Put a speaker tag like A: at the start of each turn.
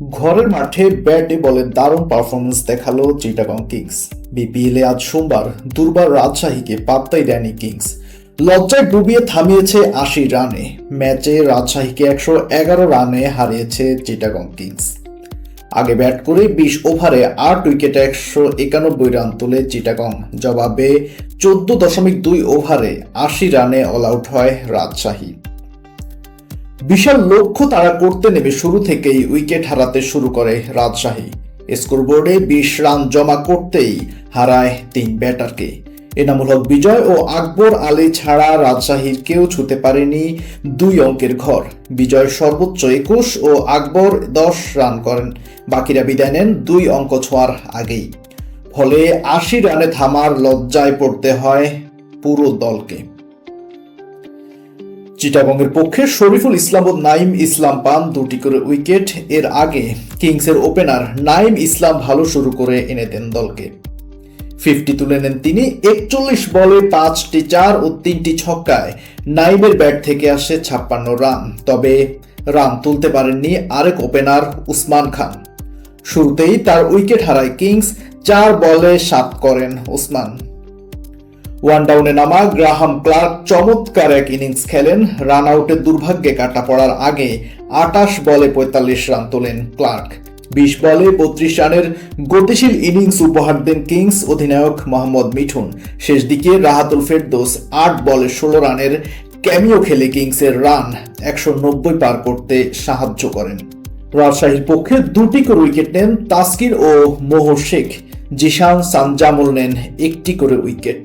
A: ঘরের মাঠে ব্যাটে বলে দারুণ পারফরমেন্স দেখাল চিটাগং কিংস। বিপিএলে আজ সোমবার দুর্বার রাজশাহীকে পাত্তাই দেয়নি কিংস। লজ্জায় ডুবিয়ে থামিয়েছে আশি রানে। ম্যাচে রাজশাহীকে একশো এগারো রানে হারিয়েছে চিটাগং কিংস। আগে ব্যাট করে বিশ ওভারে আট উইকেটে একশো একানব্বই রান তোলে চিটাগং। জবাবে চোদ্দ দশমিক দুই ওভারে আশি রানে অল আউট হয় রাজশাহী। বিশাল লক্ষ্য তারা করতে নেমে শুরু থেকেই উইকেট হারাতে শুরু করে রাজশাহী। স্কোরবোর্ডে বিশ রান জমা করতেই হারায় তিন ব্যাটারকে। এনামুল হক বিজয় ও আকবর আলী ছাড়া রাজশাহীর কেউ ছুতে পারেনি দুই অঙ্কের ঘর। বিজয় সর্বোচ্চ একুশ ও আকবর দশ রান করেন। বাকিরা বিদায় নেন দুই অঙ্ক ছোঁয়ার আগেই। ফলে আশি রানে থামার লজ্জায় পড়তে হয় পুরো দলকে। চিটাগংয়ের পক্ষে শরীফুল ইসলাম ও নাইম ইসলাম পান দুটি করে উইকেট। এর আগে কিংসের ওপেনার নাইম ইসলাম ভালো শুরু করে এনে দেন দলকে। ফিফটি তুলে নেন তিনি একচল্লিশ বলে পাঁচটি চার ও তিনটি ছক্কায়। নাইমের ব্যাট থেকে আসে ছাপ্পান্ন রান। তবে রান তুলতে পারেননি আরেক ওপেনার উসমান খান। শুরুতেই তার উইকেট হারায় কিংস, চার বলে সাত করেন ওসমান ওয়ান ডাউনে নামা গ্রাহাম ক্লার্ক চমৎকার এক ইনিংস খেলেন। রান আউটের দুর্ভাগ্যে কাটা পড়ার আগে আটাশ বলে পঁয়তাল্লিশ রান তোলেন ক্লার্ক। বিশ বলে বত্রিশ রানের গতিশীল ইনিংস উপহার দেন কিংস অধিনায়ক মোহাম্মদ মিঠুন। শেষ দিকে রাহাতুল ফেরদোস আট বলে ষোলো রানের ক্যামিও খেলে কিংসের রান একশো নব্বই পার করতে সাহায্য করেন। রাজশাহীর পক্ষে দুটি করে উইকেট নেন তাস্কির ও মোহর শেখ। জিশান সানজামুল নেন একটি করে উইকেট।